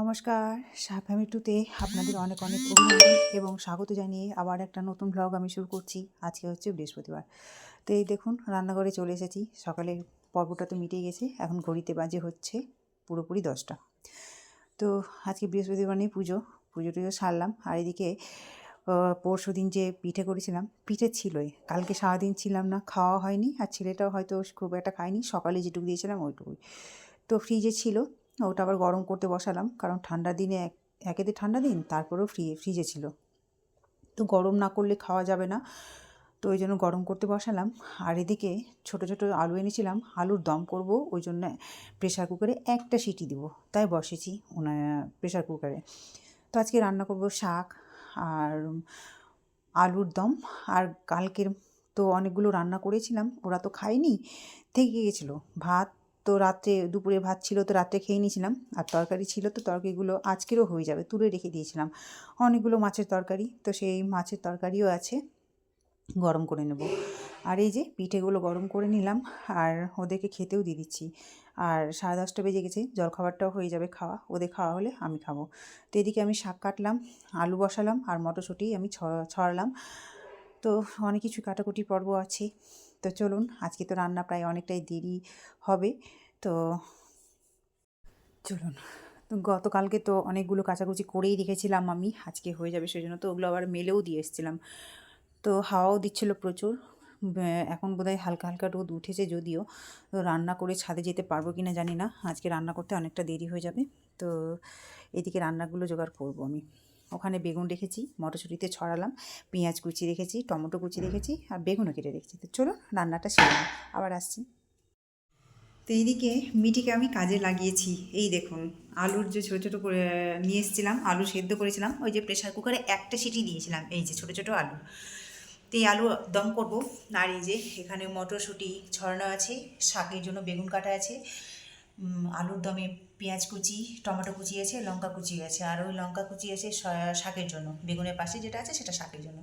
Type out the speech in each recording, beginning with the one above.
নমস্কার ফ্যামিলি টুতে আপনাদের অনেক অনেক অভিনন্দন এবং স্বাগত জানিয়ে আবার একটা নতুন ব্লগ আমি শুরু করছি। আজকে হচ্ছে বৃহস্পতিবার। তো এই দেখুন, রান্নাঘরে চলে এসেছি। সকালের পর্বটা তো মিটে গেছে, এখন ঘড়িতে বাজে হচ্ছে পুরোপুরি দশটা। তো আজকে বৃহস্পতিবার নিয়ে পুজো পুজো টুজো সারলাম। আর এদিকে পরশু দিন যে পিঠে করেছিলাম, পিঠে ছিলই। কালকে সারাদিন ছিলাম না, খাওয়া হয়নি। আর ছেলেটাও হয়তো খুব একটা খায়নি। সকালে যেটুকু দিয়েছিলাম, ওইটুকুই। তো ফ্রিজে ছিল। ওটা আবার গরম করতে বসালাম, কারণ ঠান্ডা দিনে এক একেতে ঠান্ডা দিন, তারপরেও ফ্রি ফ্রিজে ছিল। তো গরম না করলে খাওয়া যাবে না, তো ওই জন্য গরম করতে বসালাম। আর এদিকে ছোট ছোট আলু এনেছিলাম, আলুর দম করব, ওই জন্য প্রেশার কুকারে একটা সিটি দিব, তাই বসেছি ওনার প্রেশার কুকারে তো আজকে রান্না করব শাক আর আলুর দম, আর কালকের তো অনেকগুলো রান্না করেছিলাম, ওরা তো খায়নি, থেকে গেছিল। ভাত তো রাত্রে দুপুরে ভাত ছিল তো রাত্রে খেয়ে নিয়েছিলাম। আর তরকারি ছিল তো তরকারিগুলো আজকেরও হয়ে যাবে, তুলে রেখে দিয়েছিলাম। অনেকগুলো মাছের তরকারি, তো সেই মাছের তরকারিও আছে, গরম করে নেব। আর এই যে পিঠেগুলো গরম করে নিলাম, আর ওদেরকে খেতেও দিয়ে দিচ্ছি। আর সাড়ে দশটা বেজে গেছে, জলখাবারটাও হয়ে যাবে খাওয়া, ওদের খাওয়া হলে আমি খাব। তো এদিকে আমি শাক কাটলাম, আলু বসালাম, আর মটরশুঁটি আমি ছড়ালাম। তো অনেক কিছু কাটাকুটি পর্ব আছে। তো চলুন, আজকে তো রান্না প্রায় অনেকটাই দেরি হবে, তো চলুন। গতকালকে তো অনেকগুলো কাচাকুচি করেই রেখেছিলাম আমি, আজকে হয়ে যাবে সেই জন্য তো ওগুলো আবার মেলেও দিয়ে এসেছিলাম। তো হাওয়াও দিচ্ছিল প্রচুর এখন বোধহয় হালকা হালকা রোদ উঠেছে যদিও, তো রান্না করে ছাদে যেতে পারব কি না জানি না, আজকে রান্না করতে অনেকটা দেরি হয়ে যাবে, তো এদিকে রান্নাগুলো জোগাড় করব আমি। ওখানে বেগুন রেখেছি, মটরশুঁটিতে ছড়ালাম, পেঁয়াজ কুচি রেখেছি, টমেটো কুচি রেখেছি আর বেগুনও কেটে রেখেছি। তো চলো রান্নাটা সেরে আবার আসছি। তো এইদিকে মিটিকে আমি কাজে লাগিয়েছি। এই দেখুন, আলুর যে ছোটো ছোটো করে, নিয়ে এসেছিলাম, আলু সেদ্ধ করেছিলাম, ওই যে প্রেশার কুকারে একটা সিটি দিয়েছিলাম, এই যে ছোটো ছোটো আলু। তো এই আলু দম করব, আর এই যে এখানে মটরশুঁটি ছড়ানো আছে, শাকের জন্য বেগুন কাটা আছে আলুর দমে পেঁয়াজ কুচি, টমেটো কুচি আছে, লঙ্কা কুচি আছে। আর ওই লঙ্কা কুচি আছে শাকের জন্য। বেগুনের পাশে যেটা আছে সেটা শাকের জন্য।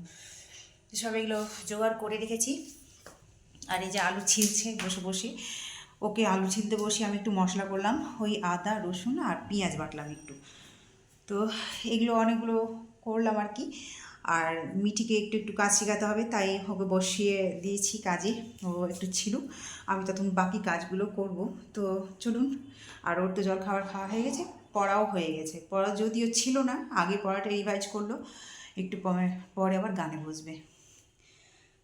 সব এগুলো জোগাড় করে রেখেছি। আর এই যে আলু ছিলছে বসে বসে। ওকে আলু ছিলতে বসে আমি একটু মশলা করলাম, ওই আদা, রসুন আর পেঁয়াজ বাটলাম একটু। তো এগুলো অনেকগুলো করলাম আর কি। আর মিঠিকে একটু একটু কাজ শেখাতে হবে, তাই ওকে বসিয়ে দিয়েছি কাজে, ও একটু ছিল। আমি তখন বাকি কাজগুলো করব। তো চলুন, আর ওর তো জল খাবার খাওয়া হয়ে গেছে, পড়াও হয়ে গেছে। পড়া যদিও ছিল না, আগে পড়াটা রিভাইজ করল, একটু পরে আবার গানে বসবে।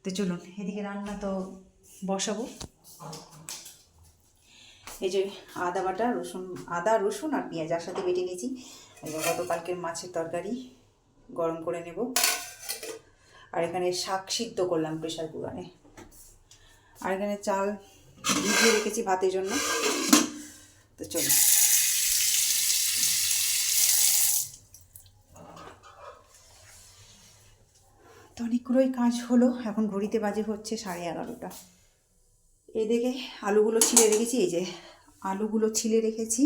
তো চলুন, এদিকে রান্না তো বসাবো। এই যে আদা বাটা, রসুন, আদা, রসুন আর পেঁয়াজ সাথে বেটে নিয়েছি। গতকালকের মাছের তরকারি। গরম করে নেব। আর এখানে শাক সিদ্ধ করলাম প্রেশার কুকারে। আর এখানে চাল ভিজিয়ে রেখেছি ভাতের জন্য। তো চলো। তো অনেকগুলোই কাজ হলো, এখন ঘড়িতে বাজে হচ্ছে সাড়ে এগারোটা। এদিকে আলুগুলো ছিলে রেখেছি, এই যে আলুগুলো ছিলে রেখেছি।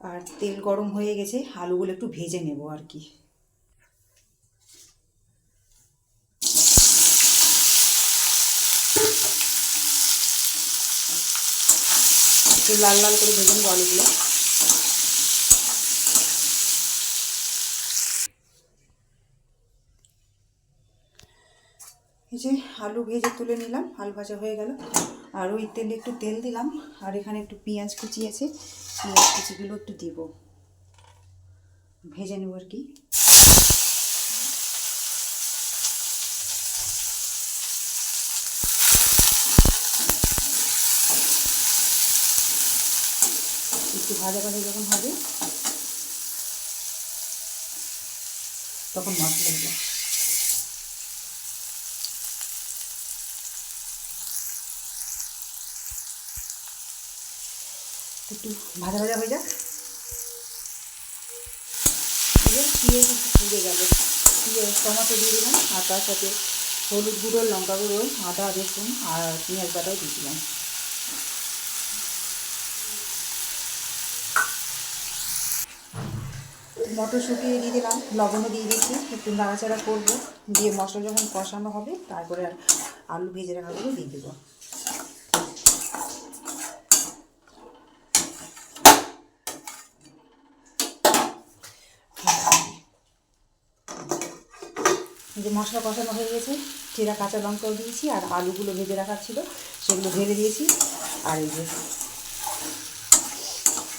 আর তেল গরম হয়ে গেছে, আলুগুলো একটু ভেজে নেব আর কি। একটু লাল লাল করে ভেজে নেব আলুগুলো এই যে আলু ভেজে তুলে নিলাম, আলু ভাজা হয়ে গেল। আর ওই তেলে একটু তেল দিলাম, আর এখানে একটু পেঁয়াজ কুচি আছে, পেঁয়াজ কুচিগুলো একটু দিব। ভেজে নেব আর কি একটু ভাজা ভাজা যখন হবে, তখন মশলা দেবো একটু ভাজা ভাজা হয়ে যাক। পিঁয়াজ টমাটো দিয়ে দিলাম, আর তার সাথে হলুদ গুঁড়ো, লঙ্কা গুঁড়ো, আদা, রসুন আর পেঁয়াজ বাটাও দিয়ে মটরশুঁটি দিয়ে দিলাম, লবণও দিয়ে দিচ্ছি, একটু নাড়াচাড়া করব, দিয়ে মশলা যখন কষানো হবে, তারপরে আর আলু ভেজে রাখাগুলো দিয়ে দেবো। যে মশলা কষানো হয়ে গেছে, চেরা কাঁচা লঙ্কাও দিয়েছি, আর আলুগুলো ভেজে রাখা ছিল, সেগুলো ভেজে দিয়েছি, আর এই যে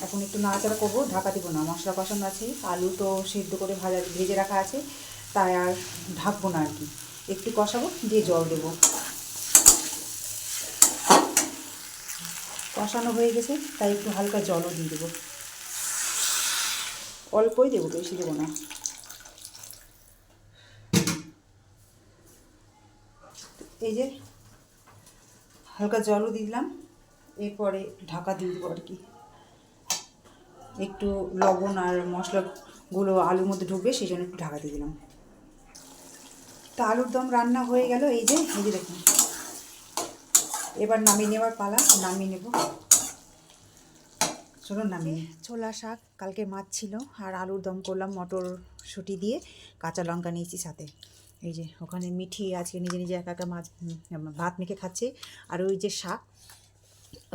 এখন একটু নাড়াচাড়া করব, ঢাকা দিব না, মশলা কষানো আছে, আলু তো সেদ্ধ করে ভাজা, ভেজে রাখা আছে, তাই আর ঢাকবো না আর কি। একটু কষাবো, দিয়ে জল দেবো। কষানো হয়ে গেছে, তাই একটু হালকা জলও দিয়ে দেবো। অল্পই দেবো, বেশি দেবো না। এই যে, হালকা জলও দিলাম, এরপরে ঢাকা দিয়ে দেবো আর কি। একটু লবণ আর মশলাগুলো আলুর মধ্যে ঢুকবে, সেই জন্য একটু ঢাকা দিয়ে দিলাম। তা আলুর দম রান্না হয়ে গেল, এই যে এই যে দেখুন। এবার নামিয়ে নেওয়ার পালা, নামিয়ে নেব। চলো নামিয়ে ছোলা শাক কালকে মাছ ছিল, আর আলুর দম করলাম মটর শুটি দিয়ে, কাঁচা লঙ্কা নিয়েছি সাথে। এই যে, ওখানে মিঠি আজকে নিজে নিজে একা একা মাছ ভাত মেখে খাচ্ছে। আর ওই যে শাক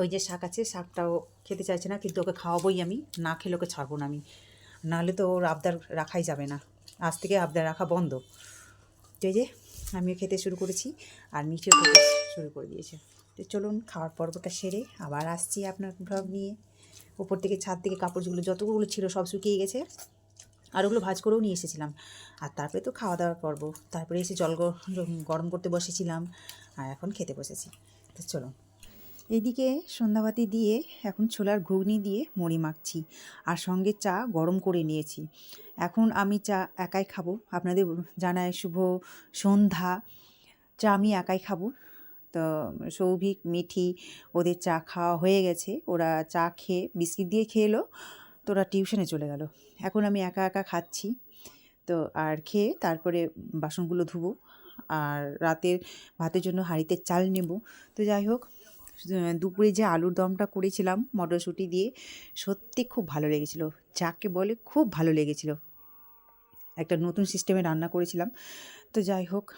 ওই যে শাক আছে, শাকটাও খেতে চাইছে না, কিন্তু ওকে খাওয়াবোই আমি। না খেলে ওকে ছাড়বো না আমি। নাহলে তো ওর আবদার রাখাই যাবে না। আজ থেকে আবদার রাখা বন্ধ। তো যে, আমিও খেতে শুরু করেছি, আর মিঠিও খেতে শুরু করে দিয়েছে। তো চলুন, খাওয়ার পর্বটা সেরে আবার আসছি আপনার ব্লগ নিয়ে। উপর থেকে ছাদ থেকে কাপড়গুলো, যতগুলো ছিল সব শুকিয়ে গেছে। আর ওগুলো ভাজ করেও নিয়ে এসেছিলাম। আর তারপরে তো খাওয়া দাওয়ার পর্ব। তারপরে এসে জল গরম করতে বসেছিলাম। আর এখন খেতে বসেছি। তো চলুন। এদিকে সন্ধ্যাবাতি দিয়ে এখন ছোলার ঘুগনি দিয়ে মুড়ি মাখছি আর সঙ্গে চা গরম করে নিয়েছি। এখন আমি চা একাই খাব। আপনাদের জানায় শুভ সন্ধ্যা। চা আমি একাই খাব। তো সৌভিক, মিঠি ওদের চা খাওয়া হয়ে গেছে। ওরা চা খেয়ে, বিস্কিট দিয়ে খেয়ে এলো। তো ওরা টিউশনে চলে গেল। এখন আমি একা একা খাচ্ছি। তো আর খেয়ে তারপরে বাসনগুলো ধুবো। আর রাতের ভাতের জন্য হাঁড়িতে চাল নেব। তো যাই হোক দুপুরে যে আলুর দমটা করেছিলাম মটরশুঁটি দিয়ে, সত্যি খুব ভালো লেগেছিল। যাকে বলে খুব ভালো লেগেছিল। একটা নতুন সিস্টেমে রান্না করেছিলাম। তো যাই হোক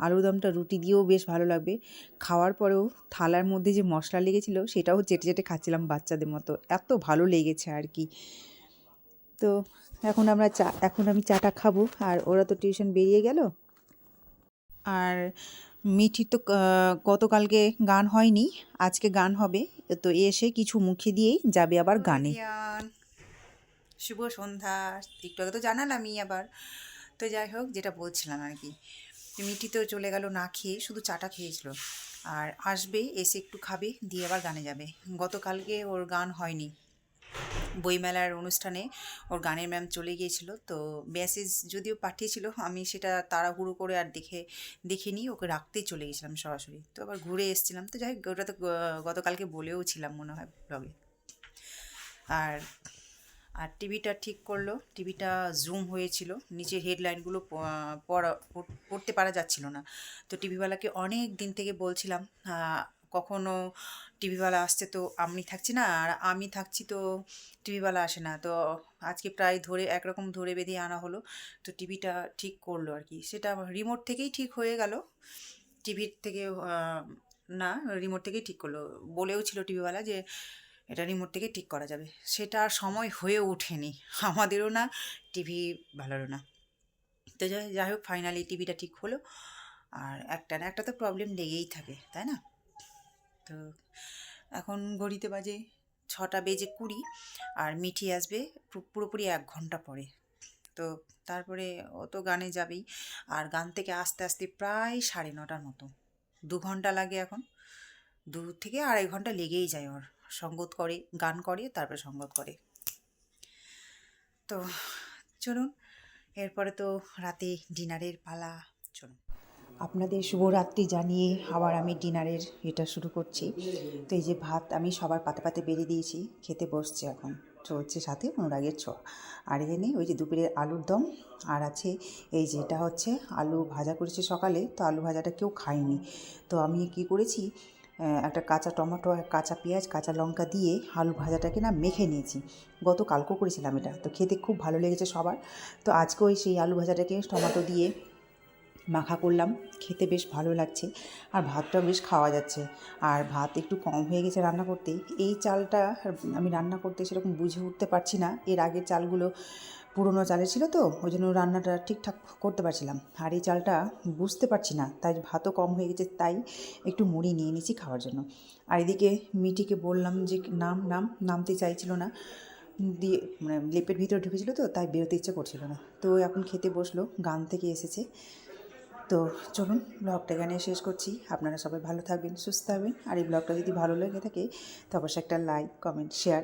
আলুর দমটা রুটি দিয়েও বেশ ভালো লাগবে। খাওয়ার পরেও থালার মধ্যে যে মশলা লেগেছিল, সেটাও চেটে চেটে খাচ্ছিলাম বাচ্চাদের মতো। এত ভালো লেগেছে আর কি। তো এখন আমরা চা, এখন আমি চাটা খাব, আর ওরা তো টিউশন বেরিয়ে গেল। আর মিঠি তো গতকালকে গান হয়নি, আজকে গান হবে, তো এসে কিছু মুখে দিয়েই যাবে আবার গানে। শুভ সন্ধ্যা, একটু আগে তো জানালামই আবার। তো যাই হোক, যেটা বলছিলাম আর কি মিঠি তো চলে গেল না খেয়ে, শুধু চাটা খেয়েছিল। আর আসবে, এসে একটু খাবে, দিয়ে আবার গানে যাবে। গতকালকে ওর গান হয়নি। বইমেলার অনুষ্ঠানে ওর গানের ম্যাম চলে গিয়েছিল। তো মেসেজ যদিও পাঠিয়েছিল, আমি সেটা তাড়াহুড়ো করে আর দেখে দেখিনি ওকে রাখতেই চলে গেছিলাম সরাসরি। তো আবার ঘুরে এসেছিলাম। তো যাই হোক, ওটা তো গতকালকে বলেও ছিলাম মনে হয় ব্লগে আর আর টিভিটা ঠিক করল। টিভিটা জুম হয়েছিল। নিচের হেডলাইনগুলো পড়া, পড়তে পারা যাচ্ছিল না। তো টিভিওয়ালাকে অনেক দিন থেকে বলছিলাম কখনো টিভিওয়ালা আসছে তো আমি থাকছি না, আর আমি থাকছি তো টিভিওয়ালা আসে না। তো আজকে প্রায় ধরে একরকম ধরে বেঁধে আনা হলো, তো টিভিটা ঠিক করল আর কি। সেটা রিমোট থেকেই ঠিক হয়ে গেল। টিভির থেকে না রিমোট থেকেই ঠিক করল। বলেও ছিল টিভিওয়ালা যে এটা রিমোট থেকে ঠিক করা যাবে। সেটা আর সময় হয়ে ওঠেনি। আমাদেরও না, টিভি ভালোরও না। তো যাই হোক ফাইনালি টিভিটা ঠিক হলো। আর একটা না, একটা তো প্রবলেম লেগেই থাকে, তাই না? তো এখন ঘড়িতে বাজে ছটা বেজে কুড়ি আর মিঠি আসবে পুরোপুরি এক ঘণ্টা পরে। তো তারপরে ও তো গানে যাবেই। আর গান থেকে আস্তে আস্তে প্রায় সাড়ে নটার মতো। দু ঘণ্টা লাগে এখন। দু থেকে আড়াই ঘণ্টা লেগেই যায় ওর। সঙ্গত করে, গান করে, তারপরে সঙ্গত করে। তো চলুন, এরপরে তো রাতে ডিনারের পালা। চলুন। আপনাদের শুভরাত্রি জানিয়ে আবার আমি ডিনারের এটা শুরু করছি। তো এই যে ভাত আমি সবার পাতে পাতে বেরিয়ে দিয়েছি, খেতে বসছে এখন। চলছে সাথে অনুরাগের ছোঁয়া। আর এখানে ওই যে দুপুরের আলুর দম, আর আছে এই যেটা হচ্ছে আলু ভাজা করেছি সকালে, তো আলু ভাজাটা কেউ খায়নি। তো আমি কি করেছি একটা কাঁচা টমেটো আর কাঁচা পেঁয়াজ, কাঁচা লঙ্কা দিয়ে আলু ভাজাটাকে না মেখে নিয়েছি। গত কালকেও করেছিলাম এটা। তো খেতে খুব ভালো লেগেছে সবার। তো আজকেও সেই আলু ভাজাটাকে টমেটো দিয়ে মাখা করলাম, খেতে বেশ ভালো লাগছে। আর ভাতটাও বেশ খাওয়া যাচ্ছে। আর ভাত একটু কম হয়ে গেছে রান্না করতে। এই চালটা আমি রান্না করতে সেরকম বুঝে উঠতে পারছি না। এর আগের চালগুলো পুরনো চালের ছিল তো, ওই জন্য রান্নাটা ঠিকঠাক করতে পারছিলাম। আর এই চালটা বুঝতে পারছি না, তাই ভাতও কম হয়ে গেছে, তাই একটু মুড়ি নিয়ে নিয়েছি খাওয়ার জন্য। আর এদিকে মিটিকে বললাম যে নাম নাম নামতে চাইছিল না। দিয়ে মানে লেপের ভিতরে ঢুকেছিল তো, তাই বেরোতে ইচ্ছে করছিল না। তো এখন খেতে বসল, গান থেকে এসেছে। তো চলুন ব্লগটা এখানে শেষ করছি। আপনারা সবাই ভালো থাকবেন, সুস্থ থাকবেন। আর এই ব্লগটা যদি ভালো লেগে থাকে, তো অবশ্যই একটা লাইক কমেন্ট শেয়ার